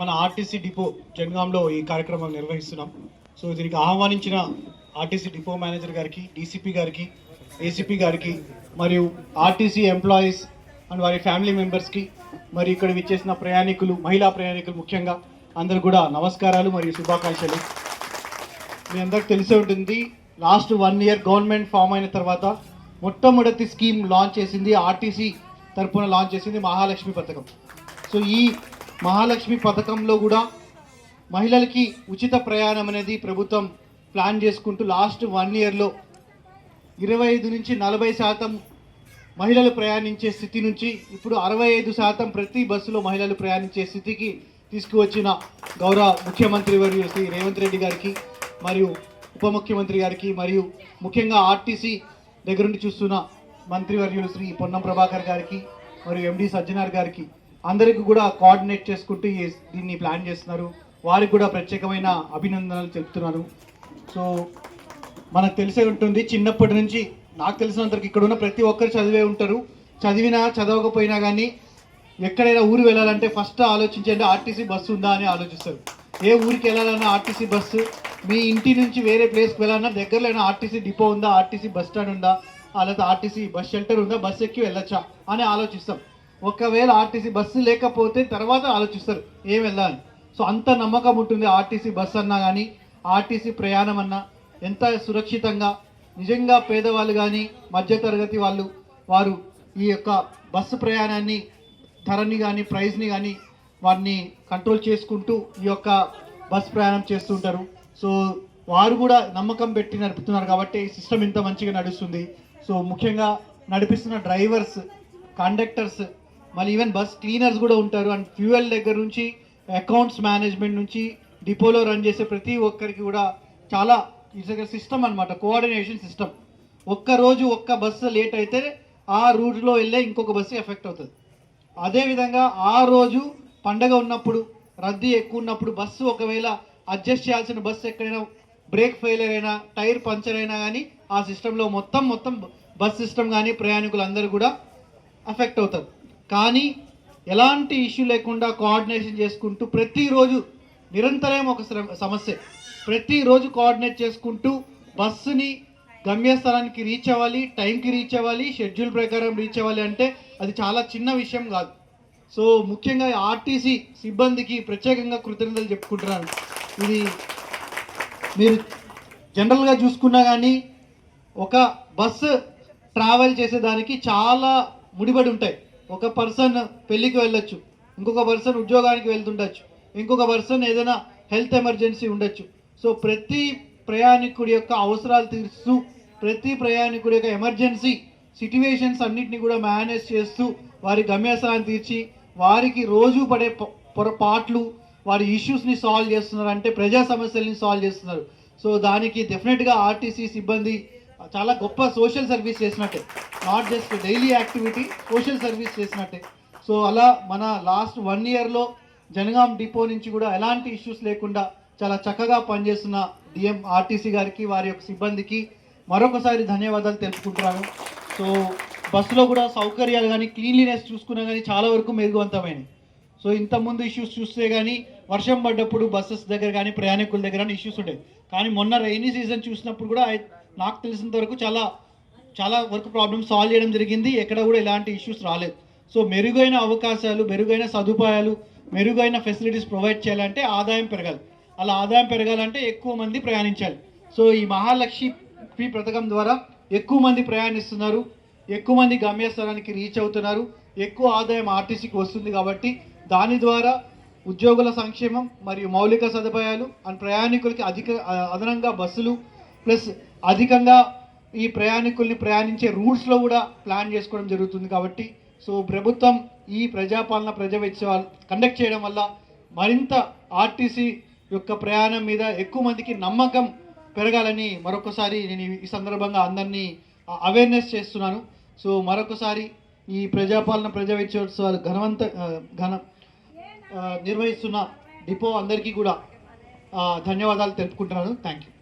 మన RTC depot జనగాంలో ఈ కార్యక్రమం నిర్వహిస్తున్నాం. సో దీనికి ఆహ్వానించిన ఆర్టీసీ డిపో మేనేజర్ గారికి డీసీపీ గారికి ఏసీపీ గారికి మరియు ఆర్టీసీ ఎంప్లాయీస్ అండ్ వారి ఫ్యామిలీ మెంబర్స్కి మరి ఇక్కడ విచ్చేసిన ప్రయాణికులు మహిళా ప్రయాణికులు ముఖ్యంగా అందరు కూడా నమస్కారాలు మరియు శుభాకాంక్షలు. మీ అందరికి తెలిసే ఉంటుంది last one year government form అయిన తర్వాత మొట్టమొదటి స్కీమ్ లాంచ్ చేసింది ఆర్టీసీ తరపున లాంచ్ చేసింది మహాలక్ష్మి పథకం. సో ఈ మహాలక్ష్మి పథకంలో కూడా మహిళలకి ఉచిత ప్రయాణం అనేది ప్రభుత్వం ప్లాన్ చేసుకుంటూ లాస్ట్ వన్ ఇయర్లో ఇరవై ఐదు నుంచి నలభై శాతం మహిళలు ప్రయాణించే స్థితి నుంచి ఇప్పుడు అరవై ఐదు శాతం ప్రతి బస్సులో మహిళలు ప్రయాణించే స్థితికి తీసుకువచ్చిన గౌరవ ముఖ్యమంత్రి వర్యులు శ్రీ రేవంత్ రెడ్డి గారికి మరియు ఉప ముఖ్యమంత్రి గారికి మరియు ముఖ్యంగా ఆర్టీసీ దగ్గర నుండి చూస్తున్న మంత్రివర్యులు శ్రీ పొన్నం ప్రభాకర్ గారికి మరియు ఎండి సజ్జనార్ గారికి అందరికీ కూడా కోఆర్డినేట్ చేసుకుంటూ దీన్ని ప్లాన్ చేస్తున్నారు. వారికి కూడా ప్రత్యేకమైన అభినందనలు చెప్తున్నారు. సో మనకు తెలిసే ఉంటుంది చిన్నప్పటి నుంచి నాకు తెలిసినంతవరకు ఇక్కడ ఉన్న ప్రతి ఒక్కరు చదివే ఉంటారు. చదివినా చదవకపోయినా కానీ ఎక్కడైనా ఊరు వెళ్ళాలంటే ఫస్ట్ ఆలోచించండి ఆర్టీసీ బస్సు ఉందా అని ఆలోచిస్తారు. ఏ ఊరికి వెళ్ళాలన్నా ఆర్టీసీ బస్సు మీ ఇంటి నుంచి వేరే ప్లేస్కి వెళ్ళాలన్నా దగ్గరలో అయినా ఆర్టీసీ డిపో ఉందా ఆర్టీసీ బస్ స్టాండ్ ఉందా లేకపోతే ఆర్టీసీ బస్ షెల్టర్ ఉందా బస్ ఎక్కి వెళ్ళొచ్చా అని ఆలోచిస్తాం. ఒకవేళ ఆర్టీసీ బస్సు లేకపోతే తర్వాత ఆలోచిస్తారు ఏం వెళ్ళాలి? సో అంత నమ్మకం ఉంటుంది ఆర్టీసీ బస్సు అన్నా కానీ ఆర్టీసీ ప్రయాణం అన్నా. ఎంత సురక్షితంగా నిజంగా పేదవాళ్ళు కానీ మధ్యతరగతి వాళ్ళు వారు ఈ యొక్క బస్సు ప్రయాణాన్ని ధరని కానీ ప్రైస్ని కానీ వారిని కంట్రోల్ చేసుకుంటూ ఈ యొక్క బస్ ప్రయాణం చేస్తుంటారు. సో వారు కూడా నమ్మకం పెట్టి నడుపుతున్నారు కాబట్టి ఈ సిస్టమ్ ఇంత మంచిగా నడుస్తుంది. సో ముఖ్యంగా నడిపిస్తున్న డ్రైవర్స్ కండక్టర్స్ మళ్ళీ ఈవెన్ బస్ క్లీనర్స్ కూడా ఉంటారు. అండ్ ఫ్యూయల్ దగ్గర నుంచి అకౌంట్స్ మేనేజ్మెంట్ నుంచి డిపోలో రన్ చేసే ప్రతి ఒక్కరికి కూడా చాలా ఇట్స్ సిస్టమ్ అనమాట కోఆర్డినేషన్ సిస్టమ్ ఒక్క రోజు ఒక్క బస్సు లేట్ అయితే ఆ రూట్లో వెళ్ళే ఇంకొక బస్సు ఎఫెక్ట్ అవుతుంది. అదేవిధంగా ఆ రోజు పండగ ఉన్నప్పుడు రద్దీ ఎక్కువ ఉన్నప్పుడు బస్సు ఒకవేళ అడ్జస్ట్ చేయాల్సిన బస్సు ఎక్కడైనా బ్రేక్ ఫెయిలియర్ అయినా టైర్ పంచర్ అయినా కానీ ఆ సిస్టంలో మొత్తం మొత్తం బస్ సిస్టమ్ కానీ ప్రయాణికులందరూ కూడా అఫెక్ట్ అవుతారు. కానీ ఎలాంటి ఇష్యూ లేకుండా కోఆర్డినేషన్ చేసుకుంటూ ప్రతిరోజు నిరంతరం ఒక శ్రమ- సమస్య. ప్రతిరోజు కోఆర్డినేట్ చేసుకుంటూ బస్సుని గమ్యస్థలానికి రీచ్ అవ్వాలి టైంకి రీచ్ అవ్వాలి షెడ్యూల్ ప్రకారం రీచ్ అవ్వాలి అంటే అది చాలా చిన్న విషయం కాదు. సో ముఖ్యంగా ఆర్టీసీ సిబ్బందికి ప్రత్యేకంగా కృతజ్ఞతలు చెప్పుకుంటున్నాను. ఇది మీరు జనరల్గా చూసుకున్నా కానీ ఒక బస్సు ట్రావెల్ చేసేదానికి చాలా ముడిపడి ఉంటాయి. ఒక పర్సన్ పెళ్ళికి వెళ్ళొచ్చు. ఇంకొక పర్సన్ ఉద్యోగానికి వెళ్తుండొచ్చు. ఇంకొక పర్సన్ ఏదైనా హెల్త్ ఎమర్జెన్సీ ఉండొచ్చు. సో ప్రతి ప్రయాణికుడి యొక్క అవసరాలు తీరుస్తూ ప్రతి ప్రయాణికుడి యొక్క ఎమర్జెన్సీ సిట్యువేషన్స్ అన్నిటిని కూడా మేనేజ్ చేస్తూ వారి గమ్యస్థానాన్ని తీర్చి వారికి రోజు పడే పొరపాట్లు వారి ఇష్యూస్ని సాల్వ్ చేస్తున్నారు. అంటే ప్రజా సమస్యల్ని సాల్వ్ చేస్తున్నారు. సో దానికి డెఫినెట్గా ఆర్టీసీ సిబ్బంది చాలా గొప్ప సోషల్ సర్వీస్ చేసినట్టే. Not just daily activity social service చేసినట్టే. సో అలా మన లాస్ట్ వన్ ఇయర్లో జనగాం డిపో నుంచి కూడా ఎలాంటి ఇష్యూస్ లేకుండా చాలా చక్కగా పనిచేస్తున్న డిఎం ఆర్టీసీ గారికి వారి యొక్క సిబ్బందికి మరొకసారి ధన్యవాదాలు తెలుపుకుంటున్నాను. సో బస్సులో కూడా సౌకర్యాలు కానీ క్లీన్లీనెస్ చూసుకున్నా కానీ చాలా వరకు మెరుగువంతమైనవి సో ఇంతకుముందు ఇష్యూస్ చూస్తే కానీ వర్షం పడ్డప్పుడు బస్సెస్ దగ్గర కానీ ప్రయాణికుల దగ్గర కానీ ఇష్యూస్ ఉండేవి. కానీ మొన్న రైనీ సీజన్ చూసినప్పుడు కూడా నాకు తెలిసినంత వరకు చాలా చాలా వరకు ప్రాబ్లమ్స్ సాల్వ్ చేయడం జరిగింది. ఎక్కడ కూడా ఎలాంటి ఇష్యూస్ రాలేదు. సో మెరుగైన అవకాశాలు మెరుగైన సదుపాయాలు మెరుగైన ఫెసిలిటీస్ ప్రొవైడ్ చేయాలంటే ఆదాయం పెరగాలి. అలా ఆదాయం పెరగాలంటే ఎక్కువ మంది ప్రయాణించాలి. సో ఈ మహాలక్ష్మి పథకం ద్వారా ఎక్కువ మంది ప్రయాణిస్తున్నారు. ఎక్కువ మంది గమ్యస్థలానికి రీచ్ అవుతున్నారు. ఎక్కువ ఆదాయం ఆర్టీసీకి వస్తుంది కాబట్టి దాని ద్వారా ఉద్యోగుల సంక్షేమం మరియు మౌలిక సదుపాయాలు అండ్ ప్రయాణికులకి అధిక అదనంగా బస్సులు ప్లస్ అధికంగా ఈ ప్రయాణికుల్ని ప్రయాణించే రూట్స్లో కూడా ప్లాన్ చేసుకోవడం జరుగుతుంది కాబట్టి సో ప్రభుత్వం ఈ ప్రజాపాలన ప్రజావేత్సవాలు కండక్ట్ చేయడం వల్ల మరింత ఆర్టీసీ యొక్క ప్రయాణం మీద ఎక్కువ మందికి నమ్మకం పెరగాలని మరొకసారి నేను ఈ సందర్భంగా అందరినీ అవేర్నెస్ చేస్తున్నాను. సో మరొకసారి ఈ ప్రజాపాలన ప్రజావేత్సవాలు ఘనవంత ఘన నిర్వహిస్తున్న డిపో అందరికీ కూడా ధన్యవాదాలు తెలుపుకుంటున్నాను. Thank you